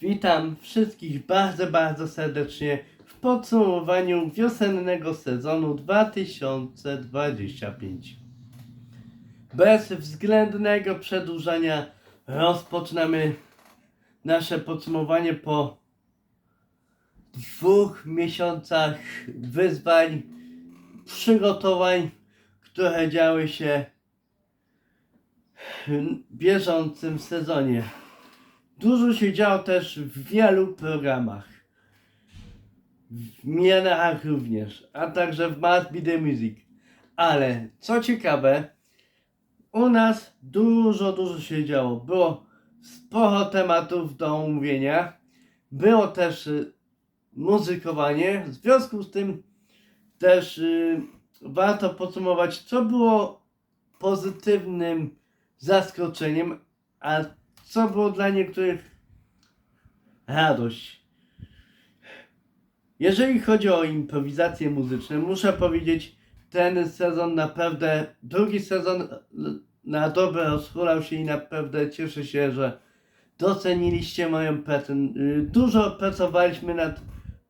Witam wszystkich bardzo, bardzo serdecznie w podsumowaniu wiosennego sezonu 2025. Bez względnego przedłużania rozpoczynamy nasze podsumowanie po dwóch miesiącach wyzwań, przygotowań, które działy się w bieżącym sezonie. Dużo się działo też w wielu programach. W Mianach również, a także w Be The Music. Ale co ciekawe, u nas dużo, dużo się działo. Było sporo tematów do omówienia. Było też y, muzykowanie. W związku z tym też y, warto podsumować, co było pozytywnym zaskoczeniem, a co było dla niektórych radość. Jeżeli chodzi o improwizacje muzyczne, muszę powiedzieć, ten sezon naprawdę, drugi sezon na dobre rozchulał się i naprawdę cieszę się, że doceniliście moją pracę. Dużo pracowaliśmy nad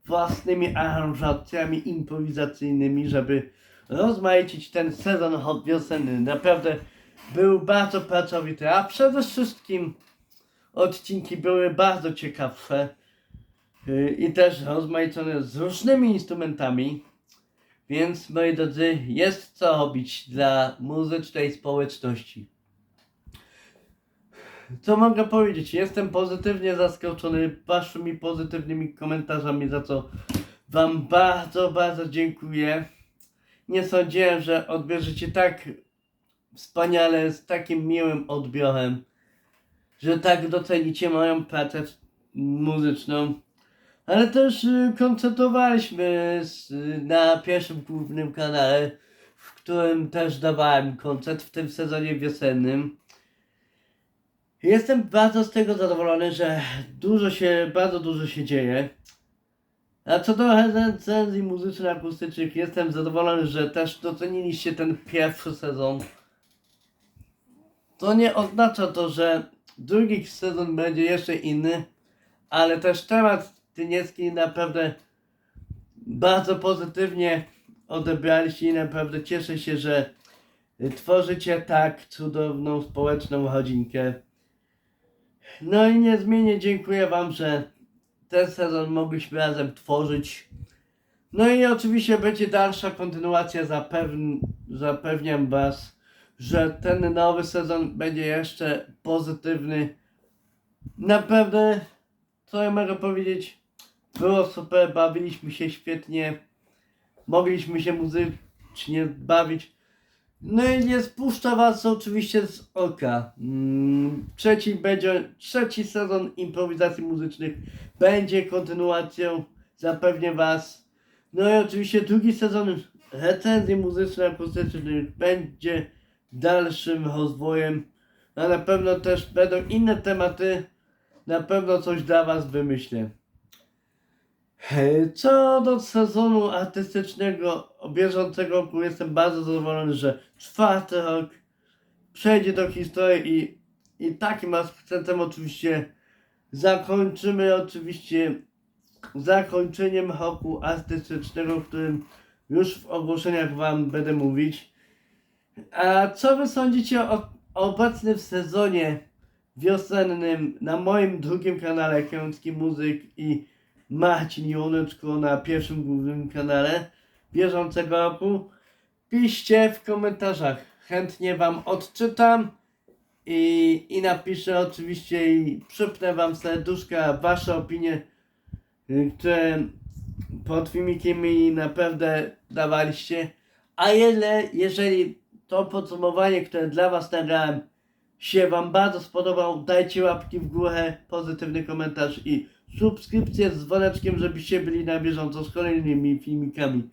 własnymi aranżacjami improwizacyjnymi, żeby rozmaicić ten sezon wiosenny. Naprawdę był bardzo pracowity, a przede wszystkim odcinki były bardzo ciekawsze yy, i też rozmaicone z różnymi instrumentami. Więc moi drodzy, jest co robić dla muzycznej społeczności. Co mogę powiedzieć? Jestem pozytywnie zaskoczony waszymi pozytywnymi komentarzami, za co wam bardzo, bardzo dziękuję. Nie sądziłem, że odbierzecie tak wspaniale, z takim miłym odbiorem, że tak docenicie moją pracę muzyczną. Ale też y, koncertowaliśmy na pierwszym głównym kanale, w którym też dawałem koncert w tym sezonie wiosennym. Jestem bardzo z tego zadowolony, że dużo się, bardzo dużo się dzieje. A co do recenzji muzycznych akustycznych, jestem zadowolony, że też doceniliście ten pierwszy sezon. To nie oznacza to, że drugi sezon będzie jeszcze inny, ale też temat tyniecki naprawdę bardzo pozytywnie odebraliście i naprawdę cieszę się, że tworzycie tak cudowną społeczną rodzinkę. No i niezmiennie dziękuję Wam, że ten sezon mogliśmy razem tworzyć. No i oczywiście będzie dalsza kontynuacja, zapewn- zapewniam Was, że ten nowy sezon będzie jeszcze pozytywny. Naprawdę, co ja mogę powiedzieć, było super, bawiliśmy się świetnie, mogliśmy się muzycznie bawić. No i nie spuszcza was oczywiście z oka. Mm, Trzeci będzie, trzeci sezon improwizacji muzycznych będzie kontynuacją, zapewnię was. No i oczywiście drugi sezon recenzji muzycznych akustycznych będzie dalszym rozwojem. A na pewno też będą inne tematy. Na pewno coś dla was wymyślę. Co do sezonu artystycznego bieżącego roku jestem bardzo zadowolony, że czwarty rok przejdzie do historii i, i takim akcentem oczywiście zakończymy oczywiście zakończeniem roku artystycznego, o którym już w ogłoszeniach wam będę mówić. A co wy sądzicie o, obecnym sezonie wiosennym na moim drugim kanale Kęcki Muzyk i Marcin Joneczko na pierwszym głównym kanale bieżącego roku? Piszcie w komentarzach. Chętnie wam odczytam i, i napiszę oczywiście i przypnę wam serduszka wasze opinie, które pod filmikiem mi naprawdę dawaliście. A ile, jeżeli to podsumowanie, które dla was nagrałem, się wam bardzo spodobał, dajcie łapki w górę, pozytywny komentarz i subskrypcję z dzwoneczkiem, żebyście byli na bieżąco z kolejnymi filmikami.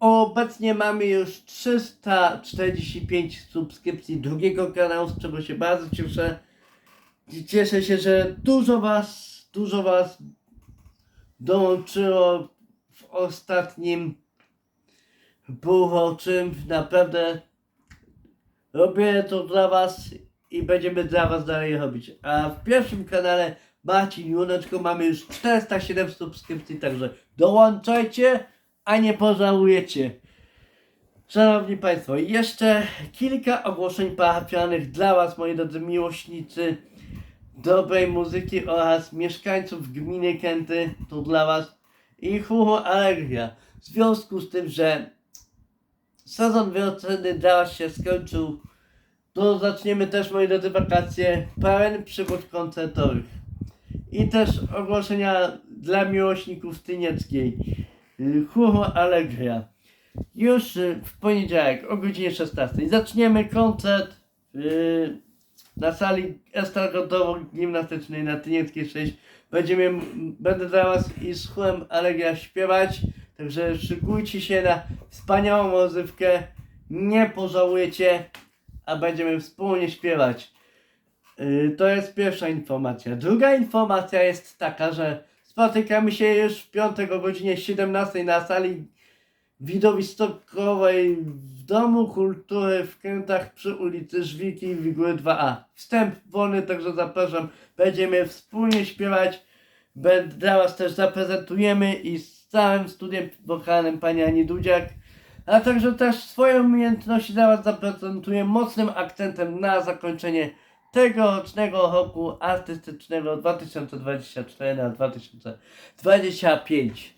Obecnie mamy już 345 subskrypcji drugiego kanału, z czego się bardzo cieszę. Cieszę się, że dużo was, dużo was dołączyło w ostatnim półroczym. Naprawdę robię to dla was i będziemy dla was dalej robić. A w pierwszym kanale Marcin Juneczko, mamy już 407 subskrypcji, także dołączajcie, a nie pożałujecie. Szanowni Państwo, jeszcze kilka ogłoszeń parafialnych dla Was, moi drodzy miłośnicy dobrej muzyki oraz mieszkańców gminy Kęty, to dla Was i Humo Alegria. W związku z tym, że sezon wiosenny dla Was się skończył, to zaczniemy też, moi drodzy, wakacje pełen przygód koncertowych. I też ogłoszenia dla miłośników Tynieckiej. Humo Allegria. Już w poniedziałek o godzinie 16 zaczniemy koncert y, na sali estargodowo-gimnastycznej na Tynieckiej 6. Będziemy, będę dla Was i z chórem Allegria śpiewać, także szykujcie się na wspaniałą rozrywkę, nie pożałujecie, a będziemy wspólnie śpiewać. Y, To jest pierwsza informacja. Druga informacja jest taka, że spotykamy się już w piątek o godzinie 17 na sali widowiskowej w Domu Kultury w Kętach przy ulicy Żwiki Wigury 2A. Wstęp wolny, także zapraszam. Będziemy wspólnie śpiewać. Dla Was też zaprezentujemy i całym studiem wokalnym pani Ani Dudziak. A także też swoją umiejętność dla Was zaprezentuję mocnym akcentem na zakończenie tegorocznego roku artystycznego 2024 na 2025.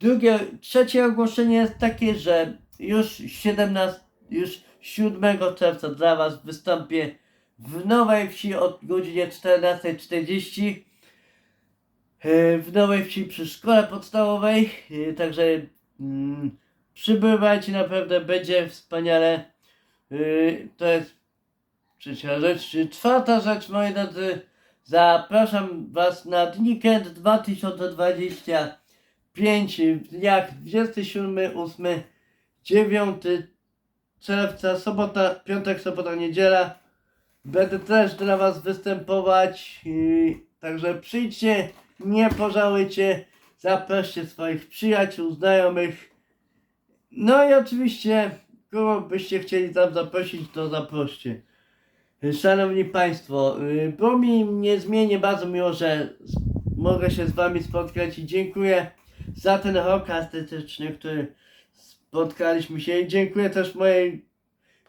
Drugie, trzecie ogłoszenie jest takie, że już 17, już 7 czerwca dla Was wystąpię w Nowej Wsi od godzinie 14.40 e, w Nowej Wsi przy szkole podstawowej, e, także mm, przybywajcie, naprawdę będzie wspaniale. E, To jest trzecia rzecz. Czwarta rzecz, moi drodzy, zapraszam Was na Dnikend 2025 w dniach 27, 8, 9 czerwca, sobota, piątek, sobota, niedziela. Będę też dla Was występować, także przyjdźcie, nie pożałujcie, zaproście swoich przyjaciół, znajomych. No i oczywiście, kogo byście chcieli tam zaprosić, to zaproście. Szanowni Państwo, y, było mi niezmiennie bardzo miło, że mogę się z Wami spotkać i dziękuję za ten rok artystyczny, który spotkaliśmy się i dziękuję też mojej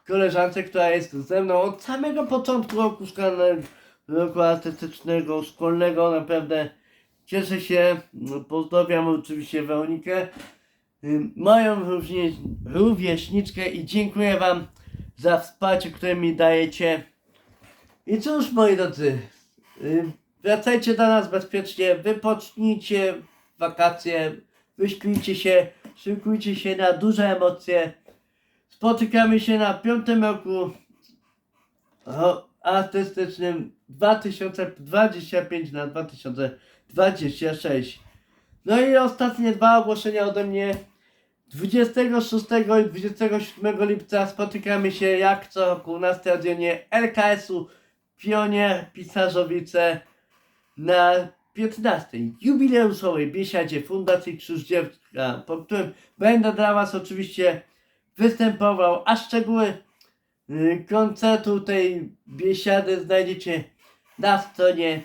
koleżance, która jest ze mną od samego początku roku szkolnego, roku artystycznego, szkolnego, naprawdę cieszę się, No, pozdrawiam oczywiście Weronikę, moją rówieśniczkę i dziękuję Wam za wsparcie, które mi dajecie. I cóż, moi drodzy, wracajcie do nas bezpiecznie, wypocznijcie wakacje, wyśpijcie się, szykujcie się na duże emocje. Spotykamy się na piątym roku ro- artystycznym 2025 na 2026. No i ostatnie dwa ogłoszenia ode mnie. 26 i 27 lipca spotykamy się jak co roku na stadionie LKS-u Pionier Pisarzowice na 15. jubileuszowej biesiadzie Fundacji Krzyż po którym będę dla Was oczywiście występował, a szczegóły koncertu tej biesiady znajdziecie na stronie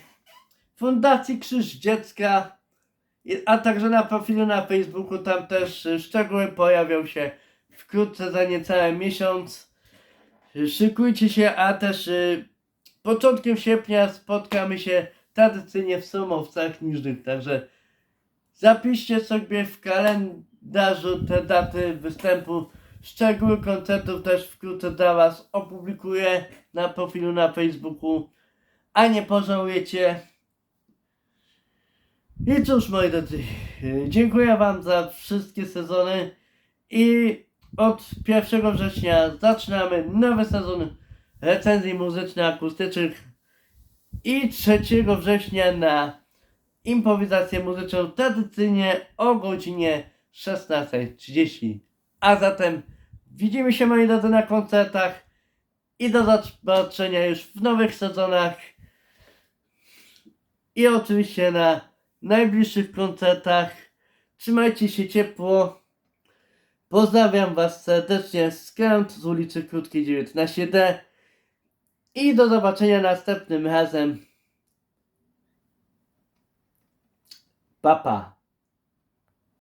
Fundacji Krzyż Dziecka, a także na profilu na Facebooku. Tam też y, szczegóły pojawią się wkrótce, za niecały miesiąc. Y, Szykujcie się, a też y, początkiem sierpnia spotkamy się tradycyjnie w Somowcach Niżnych, także zapiszcie sobie w kalendarzu te daty występu. Szczegóły koncertów też wkrótce dla Was opublikuję na profilu na Facebooku, a nie pożałujecie. I cóż, moi drodzy, dziękuję Wam za wszystkie sezony i od 1 września zaczynamy nowy sezon recenzji muzycznych, akustycznych i 3 września na improwizację muzyczną tradycyjnie o godzinie 16.30. A zatem widzimy się moi drodzy na koncertach i do zobaczenia już w nowych sezonach i oczywiście na najbliższych koncertach. Trzymajcie się ciepło. Pozdrawiam Was serdecznie z Kęt z ulicy Krótkiej 19D i do zobaczenia następnym razem. Papa.